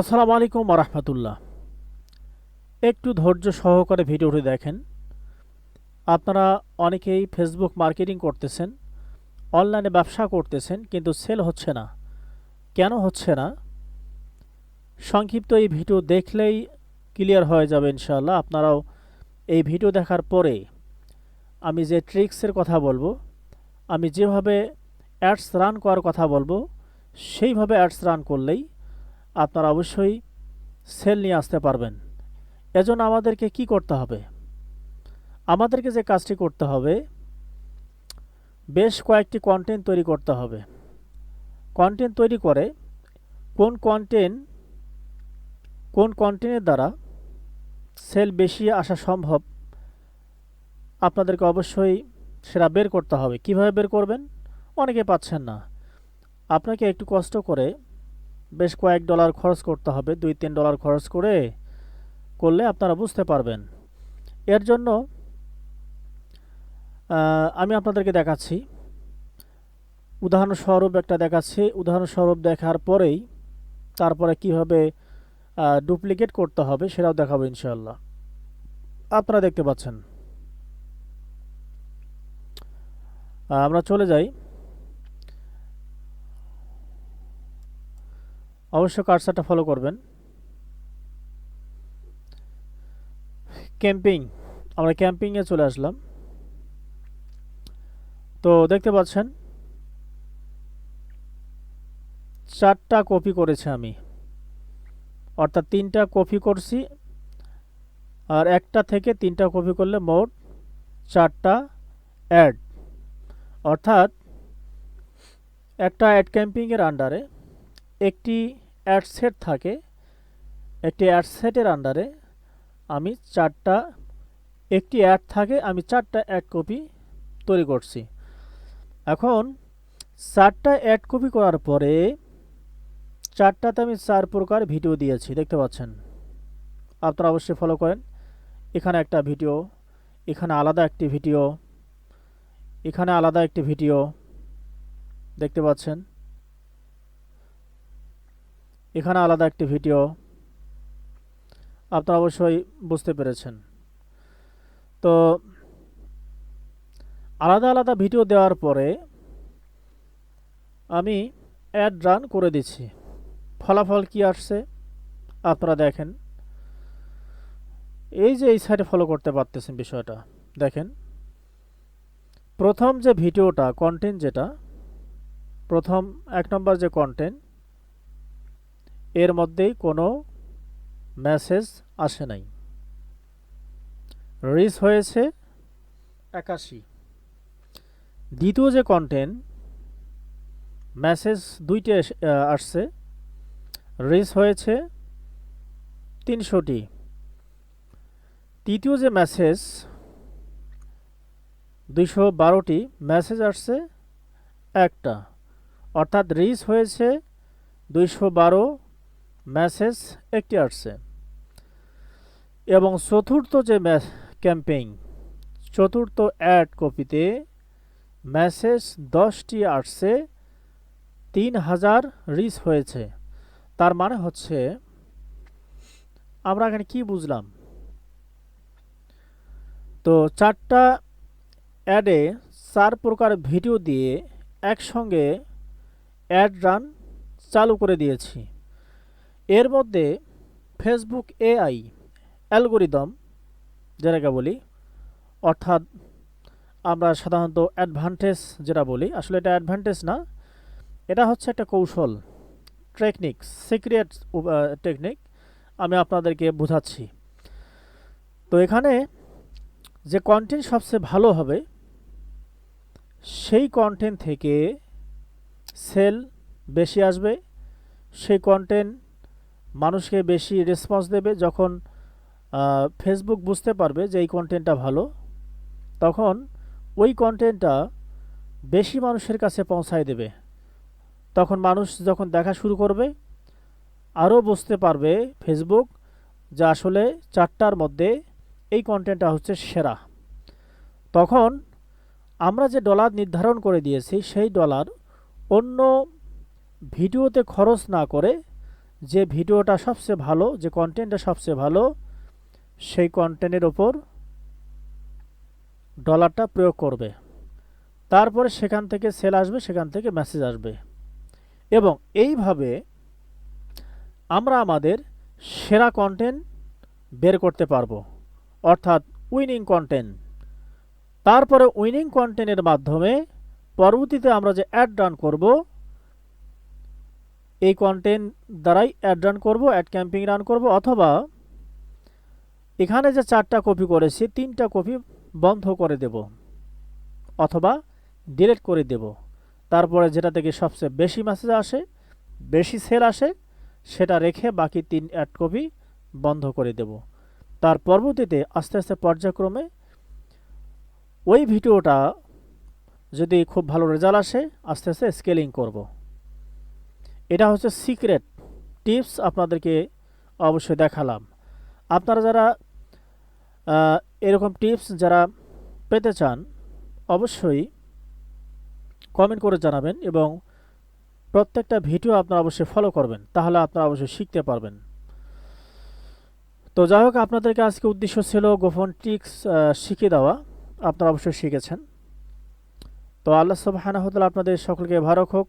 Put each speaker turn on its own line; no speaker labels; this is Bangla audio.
আসসালামু আলাইকুম রহমতুল্লাহ। একটু ধৈর্য সহকারে ভিডিওটি দেখেন। আপনারা অনেকেই ফেসবুক মার্কেটিং করতেছেন, অনলাইনে ব্যবসা করতেছেন, কিন্তু সেল হচ্ছে না। কেন হচ্ছে না? সংক্ষিপ্ত এই ভিডিও দেখলেই ক্লিয়ার হয়ে যাবে ইনশাআল্লাহ। আপনারাও এই ভিডিও দেখার পরে আমি যে ট্রিক্সের কথা বলব, আমি যেভাবে অ্যাডস রান করার কথা বলব, সেইভাবে অ্যাডস রান করলেই আপনারা অবশ্যই সেল নিয়ে আসতে পারবেন। এজন্য আমাদেরকে কি করতে হবে? আমাদেরকে যে কাজটি করতে হবে, বেশ কয়েকটি কন্টেন্ট তৈরি করতে হবে। কন্টেন্ট তৈরি করে কোন কন্টেন্ট কোন কন্টেন্টের দ্বারা সেল বেশি আসা সম্ভব, আপনাদেরকে অবশ্যই সেটা বের করতে হবে। কীভাবে বের করবেন? অনেকে পাচ্ছেন না। আপনাকে একটু কষ্ট করে বেশ কয়েক ডলার খরচ করতে হবে, দুই তিন ডলার খরচ করে করলে আপনারা বুঝতে পারবেন। এর জন্য আমি আপনাদেরকে দেখাচ্ছি। উদাহরণস্বরূপ একটা দেখাচ্ছি। উদাহরণস্বরূপ দেখার পরেই তারপরে কীভাবে ডুপ্লিকেট করতে হবে সেটাও দেখাবো ইনশাল্লাহ আপনারা দেখতে পাচ্ছেন। আমরা চলে যাই। অবশ্য কার্সারটা ফলো করবেন। ক্যাম্পিং আমরা ক্যাম্পিংয়ে চলে আসলাম। তো দেখতে পাচ্ছেন, চারটা কপি করেছি আমি। অর্থাৎ তিনটা কপি করছি, আর একটা থেকে তিনটা কপি করলে মোট চারটা অ্যাড অর্থাৎ একটা অ্যাড ক্যাম্পিংয়ের আন্ডারে একটি অ্যাড সেট থাকে, একটি অ্যাড সেটের আন্ডারে আমি চারটা, একটি অ্যাড থাকে, আমি চারটা অ্যাড কপি তৈরি করছি। এখন চারটা অ্যাড কপি করার পরে চারটাতে আমি চার প্রকার ভিডিও দিয়েছি, দেখতে পাচ্ছেন? আপনারা অবশ্যই ফলো করেন। এখানে একটা ভিডিও এখানে আলাদা একটি ভিডিও এখানে আলাদা একটি ভিডিও দেখতে পাচ্ছেন? এখানে আলাদা একটি ভিডিও আপনারা অবশ্যই বুঝতে পেরেছেন। তো আলাদা আলাদা ভিডিও দেওয়ার পরে আমি অ্যাড রান করে দিচ্ছি। ফলাফল কি আসছে আপনারা দেখেন। এই যে এই সাইডে ফলো করতে পারতেছেন বিষয়টা, দেখেন। প্রথম যে ভিডিওটা কন্টেন্ট যেটা, প্রথম এক নম্বর যে কন্টেন্ট এর মধ্যেই কোনো মেসেজ আসে নাই। রিচ হয়েছে একাশি। দ্বিতীয় যে কন্টেন্ট মেসেজ দুইটে আসছে। রিস হয়েছে তিনশোটি। তৃতীয় যে মেসেজ দুইশো বারোটি মেসেজ আসছে একটা। অর্থাৎ রিচ হয়েছে দুইশো বারো মেসেজ একটি আসছে। এবং চতুর্থ যে ক্যাম্পেইন, চতুর্থ অ্যাড কপিতে মেসেজ দশটি আসছে, তিন হাজার রিচ হয়েছে। তার মানে হচ্ছে, আমরা এখানে কি বুঝলাম? তো চারটা অ্যাডে চার প্রকার ভিডিও দিয়ে একসঙ্গে অ্যাড রান চালু করে দিয়েছি। এর মধ্যে ফেসবুক এআই অ্যালগোরিদম যেটাকে বলি, অর্থাৎ আমরা সাধারণত অ্যাডভান্টেজ যেটা বলি, আসলে এটা অ্যাডভান্টেজ না, এটা হচ্ছে একটা কৌশল টেকনিক সিক্রেট টেকনিক আমি আপনাদেরকে বোঝাচ্ছি। তো এখানে যে কন্টেন্ট সবচেয়ে ভালো হবে, সেই কন্টেন্ট থেকে সেল বেশি আসবে, সেই কন্টেন্ট মানুষকে বেশি রেসপন্স দেবে যখন ফেসবুক বুঝতে পারবে যে এই কন্টেন্টটা ভালো, তখন ওই কন্টেন্টটা বেশি মানুষের কাছে পৌঁছায় দেবে। তখন মানুষ যখন দেখা শুরু করবে, আরও বুঝতে পারবে ফেসবুক যে আসলে চারটার মধ্যে এই কন্টেন্টটা হচ্ছে সেরা। তখন আমরা যে ডলার নির্ধারণ করে দিয়েছি, সেই ডলার অন্য ভিডিওতে খরচ না করে যে ভিডিওটা সবচেয়ে ভালো, যে কন্টেন্টটা সবচেয়ে ভালো, সেই কন্টেন্টের ওপর ডলারটা প্রয়োগ করবে। তারপরে সেখান থেকে সেল আসবে, সেখান থেকে মেসেজ আসবে। এবং এইভাবে আমরা আমাদের সেরা কন্টেন্ট বের করতে পারব। অর্থাৎ উইনিং কন্টেন্ট তারপরে উইনিং কন্টেন্টের মাধ্যমে পরবর্তীতে আমরা যে অ্যাড রান করব এই কন্টেন্ট দ্বারাই অ্যাড রান করব অ্যাড ক্যাম্পিং রান করব, অথবা এখানে যে চারটা কপি করেছি, তিনটা কপি বন্ধ করে দেব, অথবা ডিলিট করে দেব। তারপরে যেটা থেকে সবচেয়ে বেশি মেসেজ আসে, বেশি সেল আসে, সেটা রেখে বাকি তিন অ্যাড কপি বন্ধ করে দেব। তার পরবর্তীতে আস্তে আস্তে পর্যায়ক্রমে ওই ভিডিওটা যদি খুব ভালো রেজাল্ট আসে, আস্তে আস্তে স্কেলিং করব। এটা হচ্ছে সিক্রেট টিপস আপনাদেরকে অবশ্যই দেখালাম। আপনারা যারা এরকম টিপস যারা পেতে চান, অবশ্যই কমেন্ট করে জানাবেন এবং প্রত্যেকটা ভিডিও আপনারা অবশ্যই ফলো করবেন, তাহলে আপনারা অবশ্যই শিখতে পারবেন। তো যাই হোক, আপনাদেরকে আজকে উদ্দেশ্য ছিল গোপন টিক্স শিখে দেওয়া। আপনারা অবশ্যই শিখেছেন। তো আল্লাহ সুবহানাহু ওয়া তাআলা আপনাদের সকলকে ভালো হোক।